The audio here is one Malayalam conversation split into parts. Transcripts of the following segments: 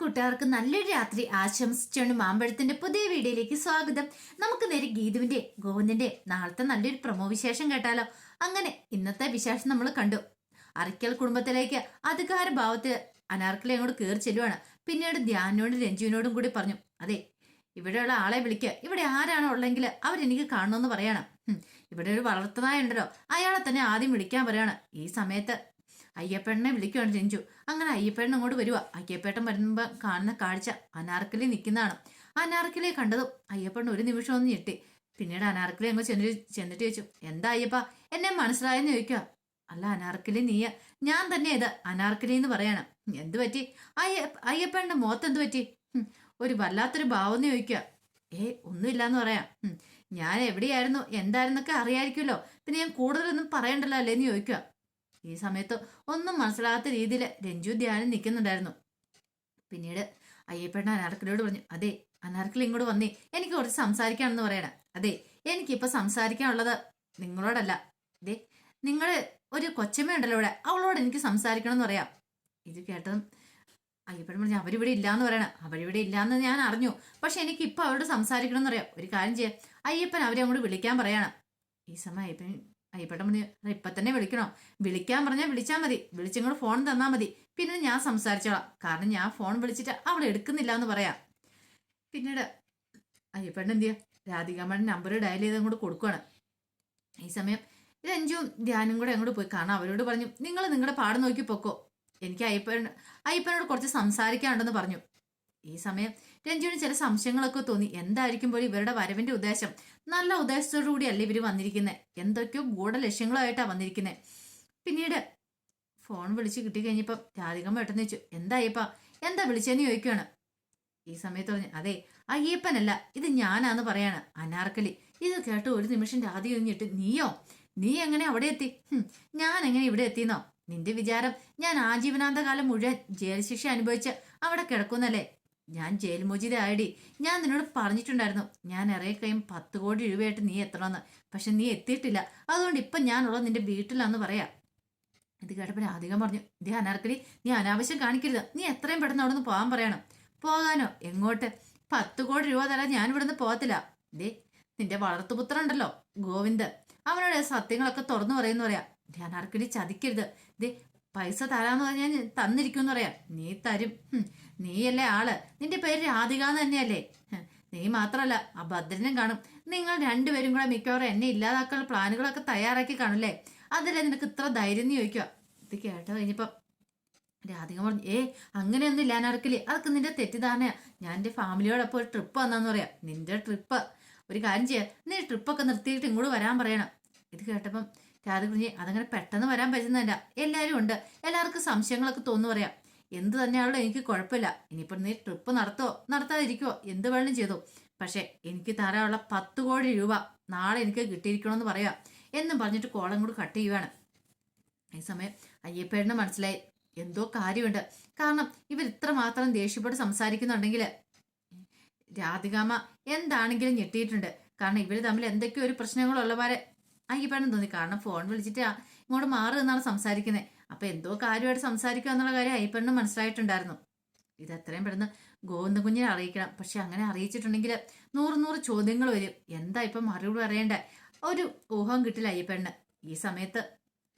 കൂട്ടുകാർക്ക് നല്ലൊരു രാത്രി ആശംസിച്ചുകൊണ്ട് മാമ്പഴത്തിന്റെ പുതിയ വീഡിയോയിലേക്ക് സ്വാഗതം. നമുക്ക് നേരെ ഗീതുവിന്റെ ഗോവിന്ദന്റെ നാളത്തെ നല്ലൊരു പ്രമോ വിശേഷം കേട്ടാലോ? അങ്ങനെ ഇന്നത്തെ വിശേഷം നമ്മൾ കണ്ടു. അറിക്കൽ കുടുംബത്തിലേക്ക് അധികാര ഭാവത്തിൽ അനാർക്കലി അങ്ങോട്ട് കയറി ചെല്ലുവാണ്. പിന്നീട് ധ്യാനോടും രഞ്ജുവിനോടും കൂടി പറഞ്ഞു അതെ ഇവിടെയുള്ള ആളെ വിളിക്കുക ഇവിടെ ആരാണോ ഉള്ളെങ്കിൽ അവരെനിക്ക് കാണണമെന്ന് പറയണം. ഇവിടെ ഒരു വളർത്തനായ ഉണ്ടല്ലോ അയാളെ തന്നെ ആദ്യം വിളിക്കാൻ പറയാണ്. ഈ സമയത്ത് അയ്യപ്പേട്ടനെ വിളിക്കുകയാണ് ചെഞ്ചു അങ്ങനെ അയ്യപ്പേട്ടൻ അങ്ങോട്ട് വരുക അയ്യപ്പേട്ടൻ വരുമ്പോൾ കാണുന്ന കാഴ്ച അനാർക്കലി നിൽക്കുന്നതാണ് അനാർക്കലി കണ്ടതും അയ്യപ്പൻ ഒരു നിമിഷം ഒന്ന് ഞെട്ടി. പിന്നീട് അനാർക്കലി അങ്ങ് ചെന്ന് ചെന്നിട്ട് ചോദിച്ചു എന്താ അയ്യപ്പ? എന്നെ മനസ്സിലായെന്ന് ചോദിക്കുക അല്ല അനാർക്കലി നീയ. ഞാൻ തന്നെ ഇത് അനാർക്കലി എന്ന് പറയണം. എന്ത് പറ്റി? അയ്യ അയ്യപ്പേട്ടന്റെ മുഖത്ത് എന്ത് പറ്റി? ഒരു വല്ലാത്തൊരു ഭാവം എന്ന് ചോദിക്കുക ഏ ഒന്നുമില്ലാന്ന് പറയാം. ഞാൻ എവിടെയായിരുന്നു? എന്തായിരുന്നൊക്കെ അറിയായിരിക്കുമല്ലോ. പിന്നെ ഞാൻ കൂടുതലൊന്നും പറയണ്ടല്ലോ അല്ലേന്ന് ചോദിക്കുക ഈ സമയത്ത് ഒന്നും മനസ്സിലാകാത്ത രീതിയിൽ രഞ്ജു ധ്യാനം നിൽക്കുന്നുണ്ടായിരുന്നു. പിന്നീട് അയ്യപ്പേട്ട അനാർക്കലിയോട് പറഞ്ഞു അതെ അനാർക്കലി ഇങ്ങോട്ട് വന്നേ എനിക്ക് കുറച്ച് സംസാരിക്കാണെന്ന് പറയണം. അതെ എനിക്കിപ്പോൾ സംസാരിക്കാനുള്ളത് നിങ്ങളോടല്ല. ദേ നിങ്ങൾ ഒരു കൊച്ചമ്മയുണ്ടല്ലോ ഇവിടെ അവളോട് എനിക്ക് സംസാരിക്കണം എന്ന് പറയാം. ഇത് കേട്ടതും അയ്യപ്പൻ പറഞ്ഞു അവരിവിടെ ഇല്ലാന്ന് പറയണം അവരിവിടെ ഇല്ലാന്ന് ഞാൻ അറിഞ്ഞു. പക്ഷെ എനിക്ക് ഇപ്പൊ അവരോട് സംസാരിക്കണം എന്ന് പറയാം. ഒരു കാര്യം ചെയ്യാം അയ്യപ്പൻ അവരെ അങ്ങോട്ട് വിളിക്കാൻ പറയണം. ഈ സമയം അയ്യപ്പൻ അയ്യപ്പേട്ടൻ മതി "അത് ഇപ്പൊ തന്നെ വിളിക്കണോ? വിളിക്കാൻ പറഞ്ഞാൽ വിളിച്ചാൽ മതി. വിളിച്ചിങ്ങോട് ഫോൺ തന്നാൽ മതി. പിന്നെ ഞാൻ സംസാരിച്ചോളാം. കാരണം ഞാൻ ഫോൺ വിളിച്ചിട്ട് അവൾ എടുക്കുന്നില്ല എന്ന് പറയാം. പിന്നീട് അയ്യപ്പേട്ടൻ എന്ത് ചെയ്യുക രാധികാമ്മയുടെ നമ്പർ ഡയൽ ചെയ്ത് അങ്ങോട്ട് കൊടുക്കുകയാണ് ഈ സമയം രഞ്ജുവും ധ്യാനും കൂടെ അങ്ങോട്ട് പോയി. കാരണം അവരോട് പറഞ്ഞു നിങ്ങൾ നിങ്ങളുടെ പാട് നോക്കി പൊക്കോ. എനിക്ക് അയ്യപ്പൻ അയ്യപ്പനോട് കുറച്ച് സംസാരിക്കാനുണ്ടെന്ന് പറഞ്ഞു. ഈ സമയം രഞ്ജുവിന് ചില സംശയങ്ങളൊക്കെ തോന്നി. എന്തായിരിക്കും പോലും ഇവരുടെ വരവിന്റെ ഉദ്ദേശം? നല്ല ഉദ്ദേശത്തോടുകൂടി അല്ലേ ഇവർ വന്നിരിക്കുന്നത് എന്തൊക്കെയോ ഗൂഢ ലക്ഷ്യങ്ങളായിട്ടാണ് വന്നിരിക്കുന്നത് പിന്നീട് ഫോൺ വിളിച്ച് കിട്ടി കഴിഞ്ഞപ്പം രാധികം പെട്ടെന്ന് വെച്ചു എന്താ അയ്യപ്പ? എന്താ വിളിച്ചെന്ന് ചോദിക്കുകയാണ് ഈ സമയത്ത് പറഞ്ഞു അതെ അയ്യപ്പനല്ല ഇത് ഞാനാന്ന് പറയാണ് അനാർക്കലി. ഇത് കേട്ട് ഒരു നിമിഷം രാധി കഴിഞ്ഞിട്ട് നീയോ? നീ എങ്ങനെ അവിടെ എത്തി? ഞാൻ എങ്ങനെ ഇവിടെ എത്തിന്നോ? നിന്റെ വിചാരം ഞാൻ ആജീവനാന്ത കാലം മുഴുവൻ ജയിൽ ശിക്ഷ അനുഭവിച്ച് അവിടെ കിടക്കുന്നല്ലേ? ഞാൻ ജയിൽ മോചിതയായടി ഞാൻ നിന്നോട് പറഞ്ഞിട്ടുണ്ടായിരുന്നു ഞാൻ ഇറങ്ങിക്കഴിയും പത്ത് കോടി രൂപയായിട്ട് നീ എത്തണമെന്ന്. പക്ഷെ നീ എത്തിയിട്ടില്ല. അതുകൊണ്ട് ഇപ്പം ഞാനുള്ളത് നിന്റെ വീട്ടിലാന്ന് പറയാ. ഇത് കേട്ടപ്പോൾ അധികം പറഞ്ഞു ഇതേ അനാർക്കലി നീ അനാവശ്യം കാണിക്കരുത്. നീ എത്രയും പെട്ടെന്ന് അവിടെ നിന്ന് പോകാൻ പറയണം. പോകാനോ? എങ്ങോട്ട്? പത്ത് കോടി രൂപ തരാൻ ഞാൻ ഇവിടുന്ന് പോകത്തില്ല. ദേ നിന്റെ വളർത്തുപുത്രൻ ഉണ്ടല്ലോ ഗോവിന്ദ്. അവനോട് സത്യങ്ങളൊക്കെ തുറന്നു പറയുന്നു പറയാ. അനാർക്കലി ചതിക്കരുത്. ദേ പൈസ തരാന്ന് പറഞ്ഞാൽ തന്നിരിക്കും പറയാം നീ തരും. നീയല്ലേ ആൾ. നിന്റെ പേര് രാധിക എന്ന് തന്നെയല്ലേ? നീ മാത്രല്ല ആ ഭദ്രനും കാണും. നിങ്ങൾ രണ്ടുപേരും കൂടെ മിക്കവാറും എന്നെ ഇല്ലാതാക്കാനുള്ള പ്ലാനുകളൊക്കെ തയ്യാറാക്കി കാണില്ലേ അതല്ലേ നിനക്ക് ഇത്ര ധൈര്യം ചോദിക്കുക? ഇത് കേട്ടോ കഴിഞ്ഞപ്പം രാധിക പറഞ്ഞു ഏ അങ്ങനെയൊന്നും ഇല്ല നടക്കില്ല അതൊക്കെ നിന്റെ തെറ്റിദ്ധാരണയാ. ഞാൻ എന്റെ ഫാമിലിയോടൊപ്പം ഒരു ട്രിപ്പ് വന്നാന്ന് പറയാം. നിന്റെ ട്രിപ്പ് ഒരു കാര്യം ചെയ്യാം. നീ ട്രിപ്പൊക്കെ നിർത്തിയിട്ട് ഇങ്ങോട്ട് വരാൻ പറയണം. ഇത് കേട്ടപ്പം രാധിക കുഞ്ഞി അതങ്ങനെ പെട്ടെന്ന് വരാൻ പറ്റുന്നതല്ല. എല്ലാവരും ഉണ്ട്. എല്ലാവർക്കും സംശയങ്ങളൊക്കെ തോന്നു പറയാം. എന്ത് തന്നെയാണല്ലോ എനിക്ക് കുഴപ്പമില്ല. ഇനിയിപ്പം നീ ട്രിപ്പ് നടത്തോ? നടത്താതിരിക്കുവോ? എന്ത് വേണം ചെയ്തോ. പക്ഷേ എനിക്ക് തരാനുള്ള പത്ത് കോടി രൂപ നാളെ എനിക്ക് കിട്ടിയിരിക്കണമെന്ന് പറയാം. എന്നും പറഞ്ഞിട്ട് കോളം കൂടി കട്ട് ചെയ്യുവാണ്. ഈ സമയം അയ്യപ്പേടിന് മനസ്സിലായി. എന്തോ കാര്യമുണ്ട്. കാരണം ഇവർ ഇത്ര മാത്രം ദേഷ്യപ്പെട്ട് സംസാരിക്കുന്നുണ്ടെങ്കിൽ രാധികാമ എന്താണെങ്കിലും ഞെട്ടിയിട്ടുണ്ട്. കാരണം ഇവർ തമ്മിൽ എന്തൊക്കെയോ ഒരു പ്രശ്നങ്ങളുള്ളവരെ അയ്യപ്പേടൻ തോന്നി. കാരണം ഫോൺ വിളിച്ചിട്ട് ഇങ്ങോട്ട് മാറി എന്നാണ് സംസാരിക്കുന്നത് അപ്പൊ എന്തോ കാര്യമായിട്ട് സംസാരിക്കുക എന്നുള്ള കാര്യം അയ്യപ്പേടിന് മനസ്സിലായിട്ടുണ്ടായിരുന്നു. ഇത് എത്രയും പെട്ടെന്ന് ഗോവിന്ദ കുഞ്ഞിനെ അറിയിക്കണം. പക്ഷെ അങ്ങനെ അറിയിച്ചിട്ടുണ്ടെങ്കിൽ നൂറ് നൂറ് ചോദ്യങ്ങൾ വരും. എന്താ ഇപ്പൊ മറുപടി അറിയേണ്ട ഒരു ഊഹം കിട്ടില്ല അയ്യപ്പേടിന് ഈ സമയത്ത്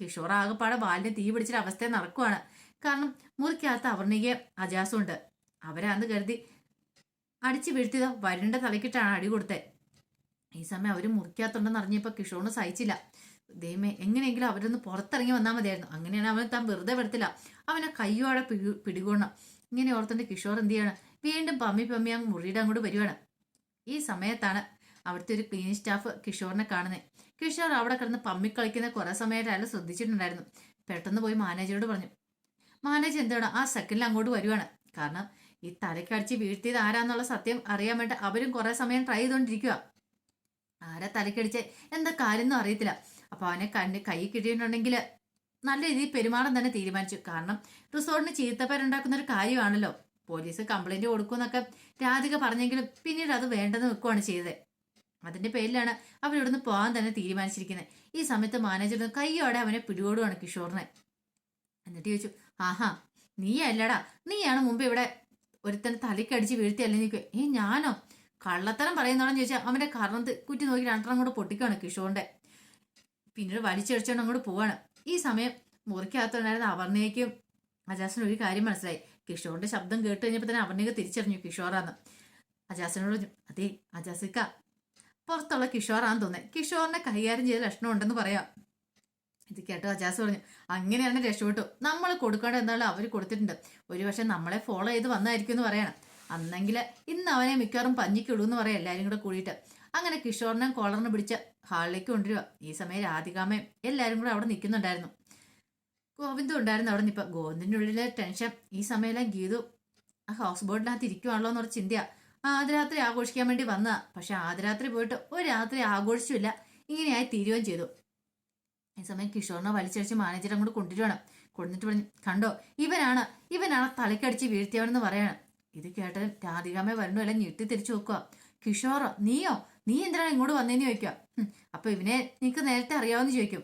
കിഷോർ ആകെപ്പാടെ ബാലിനെ തീ പിടിച്ചിട്ട് അവസ്ഥ നടക്കുവാണ്. കാരണം മുറിക്കകത്ത് അവർണിക അജാസുണ്ട്. അവരാന്ന് കരുതി അടിച്ചു വീഴ്ത്തിയതോ. വരുണിന്റെ തലക്കിട്ടാണ് അടി കൊടുത്തത് ഈ സമയം അവർ മുറിക്കാത്തുണ്ടെന്ന് അറിഞ്ഞപ്പോൾ കിഷോറിന് സഹിച്ചില്ല. ദൈവമേ എങ്ങനെയെങ്കിലും അവരൊന്ന് പുറത്തിറങ്ങി വന്നാൽ മതിയായിരുന്നു. അങ്ങനെയാണ് അവൻ താൻ വെറുതെ വിടത്തില്ല. അവനെ കയ്യോടെ പിടി പിടികൊള്ളണം. ഇങ്ങനെ ഓർത്തിന്റെ കിഷോർ എന്ത് ചെയ്യണം? വീണ്ടും പമ്മി പമ്മി അങ്ങ് മുറിയുടെ അങ്ങോട്ട് വരുവാണ്. ഈ സമയത്താണ് അവിടുത്തെ ഒരു ക്ലീനിങ് സ്റ്റാഫ് കിഷോറിനെ കാണുന്നത് കിഷോർ അവിടെ കിടന്ന് പമ്മി കളിക്കുന്ന കുറേ സമയമായിട്ട് അയാൾ ശ്രദ്ധിച്ചിട്ടുണ്ടായിരുന്നു. പെട്ടെന്ന് പോയി മാനേജറോട് പറഞ്ഞു മാനേജർ എന്താണ്? ആ സെക്കൻഡിൽ അങ്ങോട്ട് വരുവാണ്. കാരണം ഈ തലക്കടിച്ച് വീഴ്ത്തിയത് ആരാന്നുള്ള സത്യം അറിയാൻ വേണ്ടി അവരും കുറേ സമയം ട്രൈ ചെയ്തുകൊണ്ടിരിക്കുക ആരാ തലക്കടിച്ച്? എന്താ കാര്യമൊന്നും അറിയത്തില്ല. അപ്പൊ അവനെ കണ്ണ് കൈ കിട്ടിയിട്ടുണ്ടെങ്കിൽ നല്ല രീതിയിൽ പെരുമാറാൻ തന്നെ തീരുമാനിച്ചു. കാരണം റിസോർട്ടിന് ചീത്തപ്പേരുണ്ടാക്കുന്ന ഒരു കാര്യമാണല്ലോ. പോലീസ് കംപ്ലൈന്റ് കൊടുക്കുമെന്നൊക്കെ രാധിക പറഞ്ഞെങ്കിലും പിന്നീട് അത് വേണ്ടെന്ന് വെക്കുവാണ് ചെയ്തത്. അതിന്റെ പേരിലാണ് അവരിവിടുന്ന് പോകാൻ തന്നെ തീരുമാനിച്ചിരിക്കുന്നത്. ഈ സമയത്ത് മാനേജർ കൈയോടെ അവനെ പിടികൂടുവാണ് കിഷോറിനെ. എന്നിട്ട് ചോദിച്ചു ആഹാ നീ അല്ലടാ നീയാണ് മുമ്പ് ഇവിടെ ഒരുത്തൻ തലക്കടിച്ച് വീഴ്ത്തിയല്ലേ നിൽക്കുക ഏ ഞാനോ? കള്ളത്തരം പറയുന്നതാണെന്ന് ചോദിച്ചാൽ അവന്റെ കറന്ന് കുറ്റി നോക്കി രണ്ടെണ്ണം കൂടെ പൊട്ടിക്കാണ് കിഷോറിന്റെ. പിന്നീട് വലിച്ചടിച്ചോണ്ട് അങ്ങോട്ട് പോവാണ്. ഈ സമയം മുറിക്കകത്തുണ്ടായിരുന്ന അവർണയ്ക്കും അജാസിന് ഒരു കാര്യം മനസ്സിലായി. കിഷോറിന്റെ ശബ്ദം കേട്ട് കഴിഞ്ഞപ്പോൾ തന്നെ അവർണയ്ക്ക് തിരിച്ചറിഞ്ഞു കിഷോറാന്ന്. അജാസിനോട് അതെ അജാസിക്ക പുറത്തുള്ള കിഷോറാന്ന് തോന്നുന്നത് കിഷോറിനെ കൈകാര്യം ചെയ്ത ലക്ഷണം ഉണ്ടെന്ന് പറയാം. ഇത് കേട്ടോ അജാസ് പറഞ്ഞു അങ്ങനെയാണ് രക്ഷപ്പെട്ടു. നമ്മൾ കൊടുക്കേണ്ട എന്തായാലും അവർ കൊടുത്തിട്ടുണ്ട്. ഒരു പക്ഷെ നമ്മളെ ഫോളോ ചെയ്ത് വന്നായിരിക്കും എന്ന് പറയണം. അന്നെങ്കിൽ ഇന്ന് അവനെ മിക്കവാറും പഞ്ഞിക്കിടൂ എന്ന് പറയാം എല്ലാവരും കൂടെ കൂടിയിട്ട്. അങ്ങനെ കിഷോറിനെ കോളറിന് പിടിച്ച് ഹാളിലേക്ക് കൊണ്ടുവരിക. ഈ സമയം രാധികാമയും എല്ലാവരും കൂടെ അവിടെ നിൽക്കുന്നുണ്ടായിരുന്നു. ഗോവിന്ദം ഉണ്ടായിരുന്നു അവിടെ നിൽക്കുക ഗോവിന്ദിന്റെ ഉള്ളിലെ ടെൻഷൻ. ഈ സമയമെല്ലാം ഗീതു ആ ഹൗസ് ബോട്ടിനകത്ത് ഇരിക്കുവാണല്ലോ എന്നൊരു ചിന്തയാ. ആദ്യരാത്രി ആഘോഷിക്കാൻ വേണ്ടി വന്നതാ. പക്ഷെ ആദ്യരാത്രി പോയിട്ട് ഒരു രാത്രി ആഘോഷിച്ചില്ല ഇങ്ങനെയായി തീരുകയും ചെയ്തു. ഈ സമയം കിഷോറിനെ വലിച്ചടിച്ച് മാനേജർ അങ്ങോട്ട് കൊണ്ടുവരണം കൊണ്ടിട്ട് പറഞ്ഞു കണ്ടോ ഇവനാണ് ഇവനാണ് തലക്കടിച്ച് വീഴ്ത്തിയവനെന്ന് പറയാണ്. ഇത് കേട്ട രാധികാമ്മ വരണമല്ല ഞെട്ടി തിരിച്ചു നോക്കുക കിഷോറോ നീയോ? നീ എന്തിനാണ് ഇങ്ങോട്ട് വന്നേന്ന് ചോദിക്കുക "ഹും, അപ്പൊ ഇവനെ നിനക്ക് നേരത്തെ അറിയാമെന്ന് ചോദിക്കും.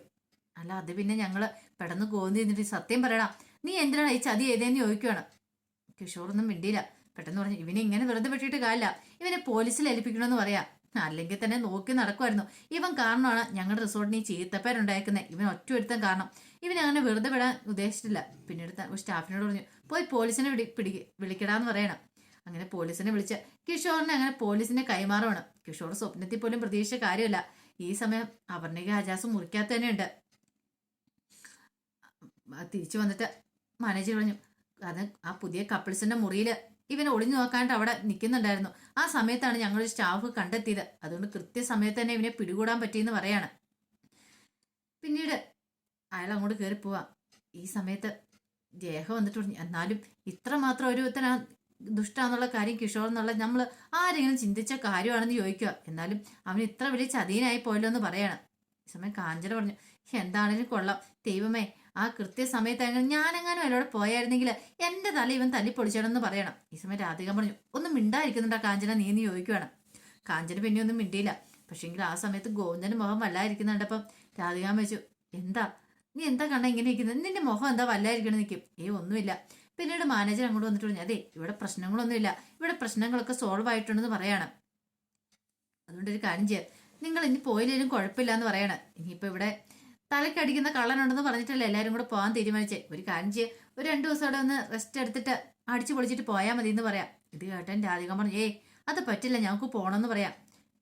അല്ല അത് പിന്നെ ഞങ്ങൾ പെടന്ന് കോന്തി എന്നിട്ട് സത്യം പറയടാ നീ എന്തിനാണ് ഈ ചതി ചെയ്തേന്ന് ചോദിക്കുകയാണ് കിഷോറൊന്നും മിണ്ടിയില്ല. പെട്ടെന്ന് പറഞ്ഞു ഇവനെ ഇങ്ങനെ വെറുതെ പെട്ടിട്ട് കാര്യമില്ല. ഇവനെ പോലീസിൽ ഏൽപ്പിക്കണമെന്ന് പറയാം. അല്ലെങ്കിൽ തന്നെ നോക്കി നടക്കുമായിരുന്നു. ഇവൻ കാരണമാണ് ഞങ്ങളുടെ റിസോർട്ടിന് ഈ ചീത്തപ്പേരുണ്ടായിരിക്കുന്നത് ഇവൻ ഒറ്റ കാരണം. ഇവൻ അങ്ങനെ വെറുതെ വിടാൻ ഉദ്ദേശിച്ചിട്ടില്ല. പിന്നീട് സ്റ്റാഫിനോട് പറഞ്ഞു പോയി പോലീസിനെ വിളി പിടി വിളിക്കടാന്ന് പറയണം. അങ്ങനെ പോലീസിനെ വിളിച്ച് കിഷോറിനെ അങ്ങനെ പോലീസിനെ കൈമാറണം കിഷോർ സ്വപ്നത്തിൽ പോലും പ്രതീക്ഷിച്ച കാര്യമല്ല. ഈ സമയം അപർണിക ഹജാസ് മുറിക്കാത്ത തന്നെയുണ്ട് തിരിച്ചു വന്നിട്ട് മാനേജർ പറഞ്ഞു അത് ആ പുതിയ കപ്പിൾസിന്റെ മുറിയിൽ ഇവൻ ഒളിഞ്ഞു നോക്കാണ്ട് അവിടെ നിൽക്കുന്നുണ്ടായിരുന്നു ആ സമയത്താണ് ഞങ്ങളൊരു സ്റ്റാഫ് കണ്ടെത്തിയത്. അതുകൊണ്ട് കൃത്യസമയത്ത് തന്നെ ഇവനെ പിടികൂടാൻ പറ്റിയെന്ന് പറയാണ്. പിന്നീട് അയാൾ അങ്ങോട്ട് കയറി പോവാ. ഈ സമയത്ത് ദേഹ വന്നിട്ട് എന്നാലും ഇത്ര മാത്രം ഒരുത്തനാ ദുഷ്ടാന്നുള്ള കാര്യം കിഷോർ എന്നുള്ള നമ്മൾ ആരെങ്കിലും ചിന്തിച്ച കാര്യമാണെന്ന് ചോദിക്കുക. എന്നാലും അവൻ ഇത്ര വലിയ ചതിയനായി പോയല്ലോ എന്ന് പറയാണ്. ഈ സമയം കാഞ്ചന പറഞ്ഞു എന്താണെങ്കിലും കൊള്ളാം. ദൈവമേ ആ കൃത്യസമയത്ത് ഞാനെങ്ങാനും അയാളോട് പോയായിരുന്നെങ്കിൽ എന്റെ തല ഇവൻ തല്ലി പൊളിച്ചണമെന്ന് പറയണം. ഈ സമയം രാധിക പറഞ്ഞു ഒന്നും മിണ്ടായിരിക്കുന്നുണ്ടാ കാഞ്ചന? നീ എന്ന് ചോദിക്കുവാണ് കാഞ്ചന പിന്നെ ഒന്നും മിണ്ടിയില്ല. പക്ഷെങ്കിൽ ആ സമയത്ത് ഗോവിന്ദന്റെ മുഖം വല്ലായിരിക്കുന്നുണ്ടപ്പം രാധിക വെച്ചു എന്താ? നീ എന്താ കണ്ട ഇങ്ങനെ ഇരിക്കുന്നത് നിന്റെ മുഖം എന്താ വല്ലായിരിക്കണം നിൽക്കും ഏ ഒന്നുമില്ല. പിന്നീട് മാനേജർ അങ്ങോട്ട് വന്നിട്ട് പറഞ്ഞു അതെ ഇവിടെ പ്രശ്നങ്ങളൊന്നുമില്ല. ഇവിടെ പ്രശ്നങ്ങളൊക്കെ സോൾവ് ആയിട്ടുണ്ടെന്ന് പറയാണ്. അതുകൊണ്ട് ഒരു കാര്യം ചെയ്യാം. നിങ്ങൾ ഇനി പോയില്ലെങ്കിലും കുഴപ്പമില്ല എന്ന് പറയാണ്. ഇനിയിപ്പോൾ ഇവിടെ തലക്കടിക്കുന്ന കള്ളനുണ്ടെന്ന് പറഞ്ഞിട്ടല്ലേ എല്ലാവരും കൂടെ പോകാൻ തീരുമാനിച്ചേ. ഒരു ചെയ്യ്. ഒരു രണ്ട് ദിവസം അവിടെ ഒന്ന് റെസ്റ്റ് എടുത്തിട്ട് അടിച്ചു പൊളിച്ചിട്ട് പോയാൽ മതി എന്ന് പറയാം. ഇത് കേട്ടൻ രാധിക പറഞ്ഞു ഏയ് അത് പറ്റില്ല ഞങ്ങൾക്ക് പോകണമെന്ന് പറയാം.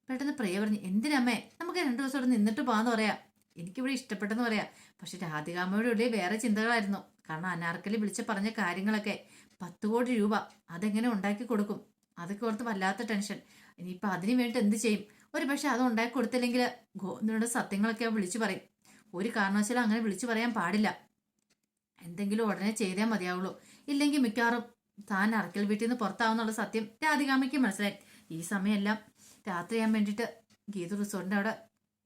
പെട്ടെന്ന് പ്രിയ പറഞ്ഞു എന്തിനമ്മേ നമുക്ക് രണ്ട് ദിവസം അവിടെ നിന്നിട്ട് പോകാമെന്ന് പറയാം. എനിക്കിവിടെ ഇഷ്ടപ്പെട്ടെന്ന് പറയാം. പക്ഷെ രാധികാമ്മയുടെ ഉള്ളിൽ വേറെ ചിന്തകളായിരുന്നു. കാരണം അനാർക്കലി വിളിച്ച് പറഞ്ഞ കാര്യങ്ങളൊക്കെ പത്ത് കോടി രൂപ അതെങ്ങനെ ഉണ്ടാക്കി കൊടുക്കും? അതൊക്കെ ഓർത്ത് വല്ലാത്ത ടെൻഷൻ. ഇനിയിപ്പോൾ അതിന് വേണ്ടി എന്ത് ചെയ്യും? ഒരു പക്ഷെ അത് ഉണ്ടാക്കി കൊടുത്തില്ലെങ്കിൽ ഗോവിന്ദനോട് സത്യങ്ങളൊക്കെ വിളിച്ചു പറയും. ഒരു കാരണവശാലും അങ്ങനെ വിളിച്ചു പറയാൻ പാടില്ല. എന്തെങ്കിലും ഉടനെ ചെയ്തേ മതിയാവുള്ളൂ. ഇല്ലെങ്കിൽ മിക്കവാറും താൻ അറക്കൽ വീട്ടിൽ നിന്ന് പുറത്താവുന്നുള്ള സത്യം രാധികാമയ്ക്ക് മനസ്സിലായി. ഈ സമയമെല്ലാം ചെയ്യാൻ വേണ്ടിയിട്ട് ഗീതു റിസോർട്ടിന്റെ അവിടെ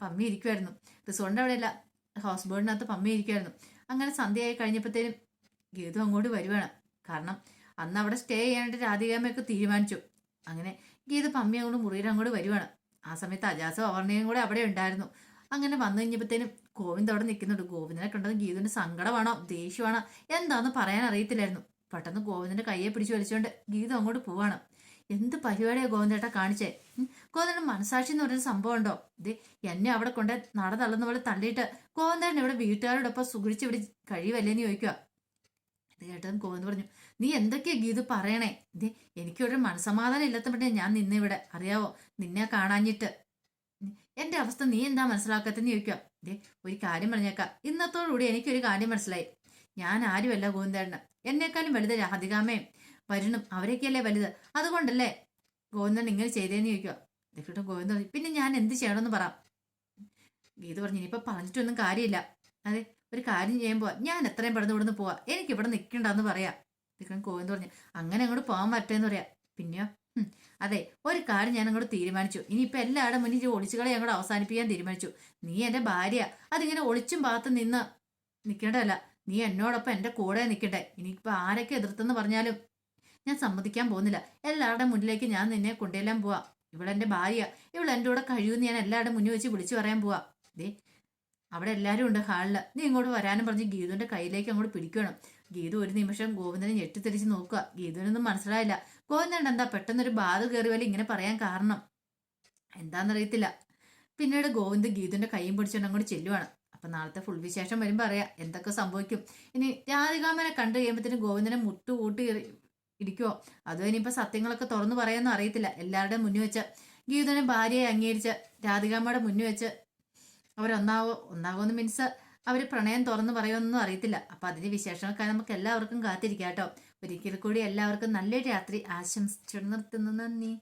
പമ്മി ഇരിക്കുമായിരുന്നു റിസോർട്ടിന്റെ അവിടെയല്ല ഹൗസ് ബോട്ടിനകത്ത് പമ്മി ഇരിക്കുമായിരുന്നു അങ്ങനെ സന്ധ്യയായി കഴിഞ്ഞപ്പോഴത്തേനും ഗീതു അങ്ങോട്ട് വരുവാണ്. കാരണം അന്ന് അവിടെ സ്റ്റേ ചെയ്യാനായിട്ട് രാധികാമയൊക്കെ തീരുമാനിച്ചു. അങ്ങനെ ഗീതു പമ്മി അങ്ങോട്ട് മുറിയിൽ അങ്ങോട്ട് വരുവാണ്. ആ സമയത്ത് അജാസും അവർണയും കൂടെ അവിടെ ഉണ്ടായിരുന്നു. അങ്ങനെ വന്നു കഴിഞ്ഞപ്പോഴത്തേനും ഗോവിന്ദ് അവിടെ നിൽക്കുന്നുണ്ട്. ഗോവിന്ദനെ കണ്ടത് ഗീതുവിന്റെ സങ്കടമാണോ? ദേഷ്യമാണോ? എന്താന്ന് പറയാൻ അറിയത്തില്ലായിരുന്നു. പെട്ടെന്ന് ഗോവിന്ദന്റെ കയ്യെ പിടിച്ചു വലിച്ചുകൊണ്ട് ഗീതു അങ്ങോട്ട് പോവാണ്. എന്ത് പരിപാടിയാ ഗോവിന്ദേട്ടാ കാണിച്ചേ? ഗോവിന്ദൻ മനസാക്ഷി എന്ന് പറയുന്ന സംഭവം ഉണ്ടോ? ഇത് എന്നെ അവിടെ കൊണ്ട് നട തള്ളുന്ന പോലെ തള്ളിയിട്ട് ഗോവിന്ദേട്ടൻ ഇവിടെ വീട്ടുകാരോടൊപ്പം സുഖിച്ച് ഇവിടെ കഴിയുമല്ലേന്ന് ചോദിക്കുക ഇത് കേട്ടതും ഗോവിന്ദ് പറഞ്ഞു നീ എന്തൊക്കെയാ ഗീതു പറയണേ? ഇത് എനിക്കൊരു മനസമാധാനം ഇല്ലാത്തപ്പോഴേ ഞാൻ നിന്നിവിടെ അറിയാവോ? നിന്നെ കാണാഞ്ഞിട്ട്. എന്റെ അവസ്ഥ നീ എന്താ മനസ്സിലാക്കാത്തെന്ന് ചോദിക്കുക ദേ ഒരു കാര്യം പറഞ്ഞേക്കാം. ഇന്നത്തോടുകൂടി എനിക്കൊരു കാര്യം മനസ്സിലായി. ഞാൻ ആരുമല്ല ഗോവിന്ദേട്ടന്. എന്നെക്കാളും വലുത് രാധികാമയും വരുണും. അവരൊക്കെയല്ലേ വലുത്? അതുകൊണ്ടല്ലേ ഗോവിന്ദൻ ഇങ്ങനെ ചെയ്തേന്ന് ചോദിക്കുക ഗോവിന്ദൻ പറഞ്ഞു, പിന്നെ ഞാൻ എന്ത് ചെയ്യണമെന്ന് പറ. ഗീത പറഞ്ഞു ഇനിയിപ്പോൾ പറഞ്ഞിട്ടൊന്നും കാര്യമില്ല. അതെ ഒരു കാര്യം ചെയ്യുമ്പോൾ ഞാൻ എത്രയും പെടുന്ന ഇവിടുന്ന് പോവാ. എനിക്ക് ഇവിടെ നിൽക്കണ്ടെന്ന് പറയാം ഇതൊക്കെ ഗോവിന്ദ പറഞ്ഞു അങ്ങനെ അങ്ങോട്ട് പോകാൻ പറ്റേന്ന് പറയാം. പിന്നെയോ? അതെ ഒരു കാര്യം ഞാൻ അങ്ങോട്ട് തീരുമാനിച്ചു. ഇനിയിപ്പോ എല്ലാവരുടെ മുന്നിൽ ഒളിച്ചുകളെ അങ്ങോട്ട് അവസാനിപ്പിക്കാൻ തീരുമാനിച്ചു. നീ എന്റെ ഭാര്യ. അതിങ്ങനെ ഒളിച്ചും പാത്ത് നിന്ന് നിൽക്കേണ്ടതല്ല നീ എന്നോടൊപ്പം എന്റെ കൂടെ നിൽക്കട്ടെ ഇനിയിപ്പോ ആരൊക്കെ എതിർത്തെന്ന് പറഞ്ഞാലും ഞാൻ സമ്മതിക്കാൻ പോകുന്നില്ല. എല്ലാവരുടെ മുന്നിലേക്ക് ഞാൻ നിന്നെ കൊണ്ടുവരാൻ പോവാ. ഇവളെന്റെ ഭാര്യ. ഇവൾ എന്റെ കൂടെ കഴിയുമെന്ന് ഞാൻ എല്ലാവരുടെ മുന്നിൽ വെച്ച് വിളിച്ചു പറയാൻ പോവാ. ദേ അവിടെ എല്ലാവരും ഉണ്ട് ഹാളിൽ. നീ ഇങ്ങോട്ട് വരാനും പറഞ്ഞ് ഗീതുവിന്റെ കയ്യിലേക്ക് അങ്ങോട്ട് പിടിക്കണം ഗീതു ഒരു നിമിഷം ഗോവിന്ദനെ ഞെട്ടിത്തിരിച്ച് നോക്കുക. ഗീതുവിനൊന്നും മനസ്സിലായില്ല. ഗോവിന്ദൻ എന്താ പെട്ടെന്നൊരു ബാധ കയറി വല്ല ഇങ്ങനെ പറയാൻ കാരണം? എന്താണെന്നറിയത്തില്ല പിന്നീട് ഗോവിന്ദ് ഗീതുവിന്റെ കൈയും പിടിച്ചുകൊണ്ട് അങ്ങോട്ട് ചെല്ലുവാണ്. അപ്പൊ നാളത്തെ ഫുൾ വിശേഷം വരുമ്പോ അറിയാം എന്തൊക്കെ സംഭവിക്കും. ഇനി രാധികാമനെ കണ്ടു കഴിയുമ്പോഴത്തേനും ഗോവിന്ദനെ മുട്ടുകൂട്ടി ഇരിക്കുവോ? അതോ ഇനിയിപ്പോ സത്യങ്ങളൊക്കെ തുറന്നു പറയാനൊന്നും അറിയത്തില്ല. എല്ലാവരുടെയും മുന്നിൽ വെച്ച് ഗീതുവിനെ ഭാര്യയെ അംഗീകരിച്ച് രാധികാമ്മയുടെ മുന്നിൽ വെച്ച് അവരൊന്നാവോ ഒന്നാവോന്ന് മീൻസ് അവർ പ്രണയം തുറന്നു പറയുമെന്നൊന്നും അറിയത്തില്ല. അപ്പൊ അതിന്റെ വിശേഷങ്ങൾക്കായി നമുക്ക് എല്ലാവർക്കും കാത്തിരിക്കാം കേട്ടോ. ഒരിക്കൽ കൂടി എല്ലാവർക്കും നല്ലൊരു രാത്രി ആശംസിച്ചു നിർത്തുന്നു. നന്ദി.